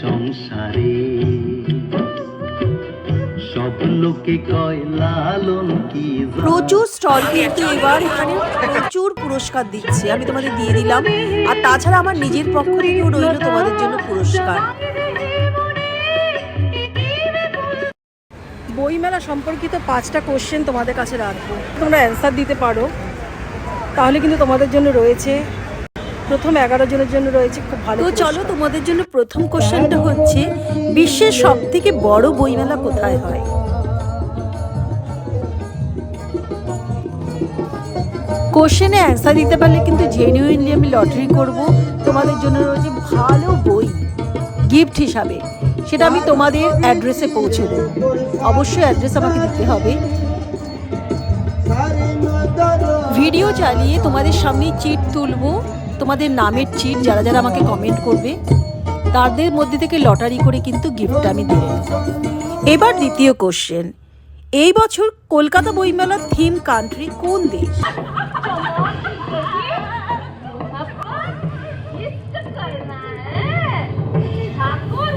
সংসারে। সব লোকে কয়, লালন কি প্রচুর স্টল কিন্তু এবার এখানে প্রচুর পুরস্কার দিচ্ছে। আমি তোমাদের দিয়ে দিলাম। আর তাছাড়া আমার নিজের পক্ষ থেকেও রইল তোমাদের জন্য পুরস্কার। বইমেলা সম্পর্কিত পাঁচটা কোশ্চেন তোমাদের কাছে রাখব। তোমরা অ্যান্সার দিতে পারো। তাহলে কিন্তু তোমাদের জন্য রয়েছে প্রথম এগারো জনের জন্য রয়েছে খুব ভালো তো চলো তোমাদের জন্য প্রথম কোশ্চেনটা হচ্ছে বিশ্বের সব থেকে বড় বইমেলা কোথায় হয়? কোশ্চেনে অ্যান্সার দিতে পারলে কিন্তু জেনুইনলি আমি লটারি করব। তোমাদের জন্য রয়েছে ভালো বই গিফট হিসাবে। সেটা আমি তোমাদের অ্যাড্রেসে পৌঁছে দেবো। অবশ্যই অ্যাড্রেস আমাকে দিতে হবে। ভিডিও চালিয়ে তোমাদের সামনে চিট তুলবো। তোমাদের নামের চিট যারা যারা আমাকে কমেন্ট করবে, তাদের মধ্যে থেকে লটারি করে কিন্তু গিফট আমি দেবো। এবার দ্বিতীয় কোশ্চেন এই বছর কলকাতা বইমেলার থিম কান্ট্রি কোন দেশ?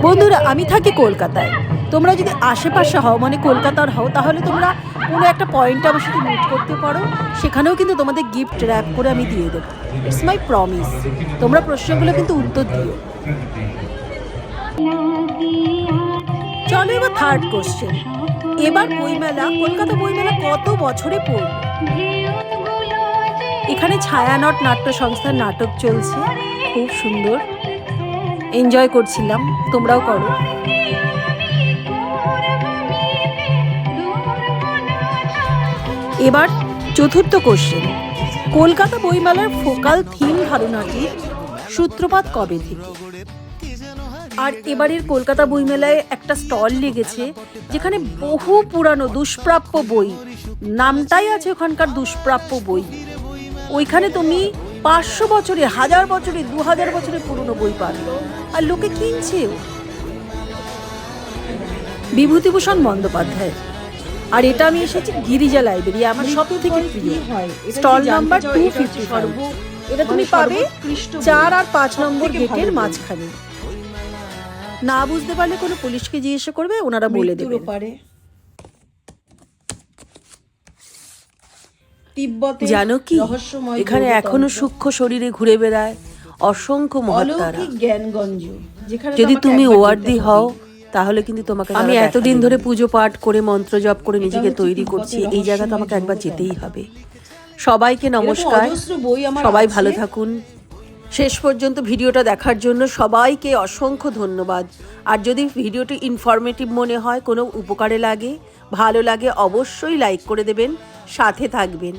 বন্ধুরা, আমি থাকি কলকাতায়। তোমরা যদি আশেপাশে হও মানে কলকাতার হও, তাহলে তোমরা কোনো একটা পয়েন্টে আমার সাথে মিট করতে পারো। সেখানেও কিন্তু তোমাদের গিফট র্যাপ করে আমি দিয়ে দেবো। ইটস মাই প্রমিস তোমরা প্রশ্নগুলো কিন্তু উত্তর দিও। চলো এবার থার্ড কোশ্চেন এবার বইমেলা, কলকাতা বইমেলা কত বছরে পড়ল এখানে ছায়ানট নাট্য সংস্থার নাটক চলছে। খুব সুন্দর। এনজয় করছিলাম। তোমরাও করো। এবার চতুর্থ কোশ্চেন কলকাতা বইমেলার ফোকাল থিম ধারণাটির সূত্রপাত কবে থেকে? আর এবারের কলকাতা বইমেলায় একটা স্টল লেগেছে, যেখানে বহু পুরানো দুষ্প্রাপ্য বই, নামটাই আছে ওখানকার দুষ্প্রাপ্য বই। ওইখানে তুমি পাঁচশো বছরে, হাজার বছরে দু হাজার বছরের পুরনো বই পাবে। আর লোকে কিনছেও। বিভূতিভূষণ বন্দ্যোপাধ্যায় আর এটা আমি এসেছি গিরিজা লাইব্রেরি আমার সব থেকে প্রিয়। স্টল নাম্বার টু ফিফটি এটা তুমি পাবে চার আর পাঁচ নম্বর গেটের মাঝখানে। না বুঝতে পারলে কোনো পুলিশকে জিজ্ঞেস করবে ওনারা বলে দেবে পারে তিব্বতে জানো কি? এখানে এখনও সূক্ষ্ম শরীরে ঘুরে বেড়ায় অসংখ্য মহাত্মারা যদি তুমি ওয়ার্দি হও। তাহলে কিন্তু তোমাকে আমি এতদিন ধরে পুজো পাঠ করে মন্ত্র জপ করে নিজেকে তৈরি করছি এই জায়গাতে আমাকে একবার যেতেই হবে। সবাইকে নমস্কার অজস্র বই আমার সবাই ভালো থাকুন। শেষ পর্যন্ত ভিডিওটা দেখার জন্য সবাইকে অসংখ্য ধন্যবাদ। আর যদি ভিডিওটি ইনফরমেটিভ মনে হয় কোনো উপকারে লাগে ভালো লাগে অবশ্যই লাইক করে দেবেন সাথে থাকবেন।